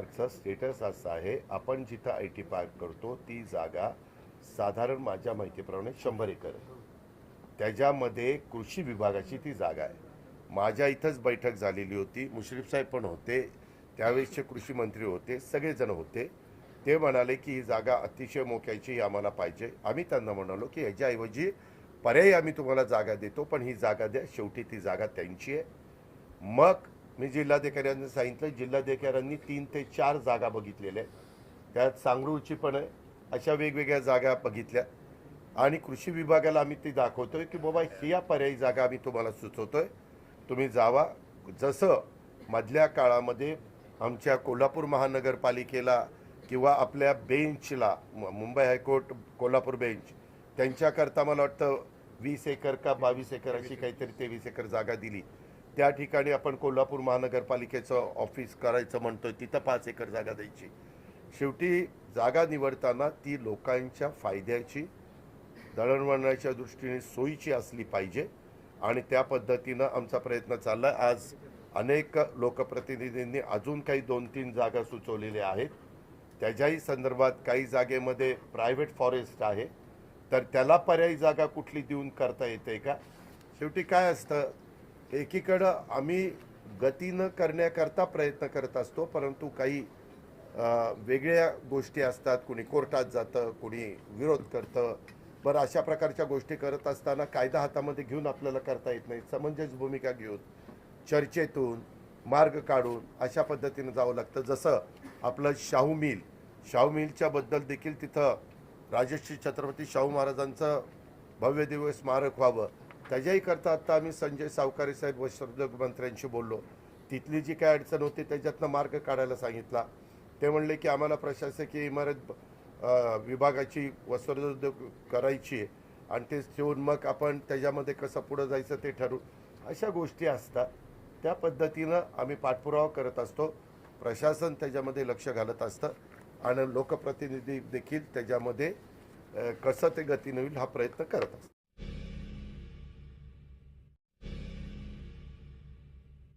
पार्कचा status असा आहे आपण जिथं आय टी पार्क करतो ती जागा साधारण माझ्या माहितीप्रमाणे शंभर एकर त्याच्यामध्ये कृषी विभागाची ती जागा आहे. माझ्या इथंच बैठक झालेली होती मुश्रीफ साहेब पण होते त्यावेळेसचे कृषी मंत्री होते सगळेजण होते. ते म्हणाले की ही जागा अतिशय मोक्याची आम्हाला पाहिजे. आम्ही त्यांना म्हणालो की ह्याच्याऐवजी पर्यायी आम्ही तुम्हाला जागा देतो पण ही जागा द्या शेवटी ती जागा त्यांची आहे. मग मी जिल्हाधिकाऱ्यांना सांगितलं जिल्हाधिकाऱ्यांनी तीन ते चार जागा बघितलेल्या आहेत. त्यात सांगरूळची पण आहे. अशा वेगवेगळ्या जागा बघितल्या. आणि कृषी विभागाला आम्ही ती दाखवतोय की बाबा ह्या पर्यायी जागा आम्ही तुम्हाला सुचवतोय. तुम्ही जावा. जसं मधल्या काळामध्ये आमच्या कोल्हापूर महानगरपालिकेला किंवा आपल्या बेंचला मु- Mumbai high court Kolhapur bench त्यांच्याकरता मला वाटतं वीस एकर का बावीस एकर अशी काहीतरी तेवीस एकर जागा दिली. त्या ठिकाणी आपण कोल्हापूर महानगरपालिकेचं ऑफिस करायचं म्हणतोय तिथं पाच एकर जागा द्यायची. शेवटी जागा निवडताना ती लोकांच्या फायद्याची दळणवळणाच्या दृष्टीने सोयीची असली पाहिजे आणि त्या पद्धतीनं आमचा प्रयत्न चालला आज अनेक लोकप्रतिनिधींनी अजून काही दोन तीन जागा सुचवलेल्या आहेत. त्याच्याही संदर्भात काही जागेमध्ये प्रायव्हेट फॉरेस्ट आहे. तर त्याला पर्यायी जागा कुठली देऊन करता येते का? शेवटी काय असतं? एकीकडं आम्ही गतीनं करण्याकरता प्रयत्न करत असतो परंतु काही वेगळ्या गोष्टी असतात. कुणी कोर्टात जातं कुणी विरोध करतं. बरं अशा प्रकारच्या गोष्टी करत असताना कायदा हातामध्ये घेऊन आपल्याला करता येत नाही. समंजस भूमिका घेऊन चर्चेतून मार्ग काढून अशा पद्धतीनं जावं लागतं. जसं आपलं शाहू मिल. शाहू मिलच्या बद्दल देखील तिथं राजश्री छत्रपती शाहू महाराजांचं भव्य दिव्य स्मारक व्हावं. त्याच्याही करता आत्ता आम्ही संजय सावकारे साहेब वस्त्रोद्योगमंत्र्यांशी बोललो. तिथली जी काय अडचण होती त्याच्यातनं मार्ग काढायला सांगितला. ते म्हणले की आम्हाला प्रशासकीय इमारत विभागाची वस्त्रोद्योग करायची आहे. आणि ते ठेवून मग आपण त्याच्यामध्ये कसं पुढं जायचं ते ठरवू. अशा गोष्टी असतात. त्या पद्धतीनं आम्ही पाठपुरावा करत असतो. प्रशासन त्याच्यामध्ये लक्ष घालत असतं. आणि लोकप्रतिनिधी देखील त्याच्यामध्ये कसं ते गतीनं होईल हा प्रयत्न करत असतो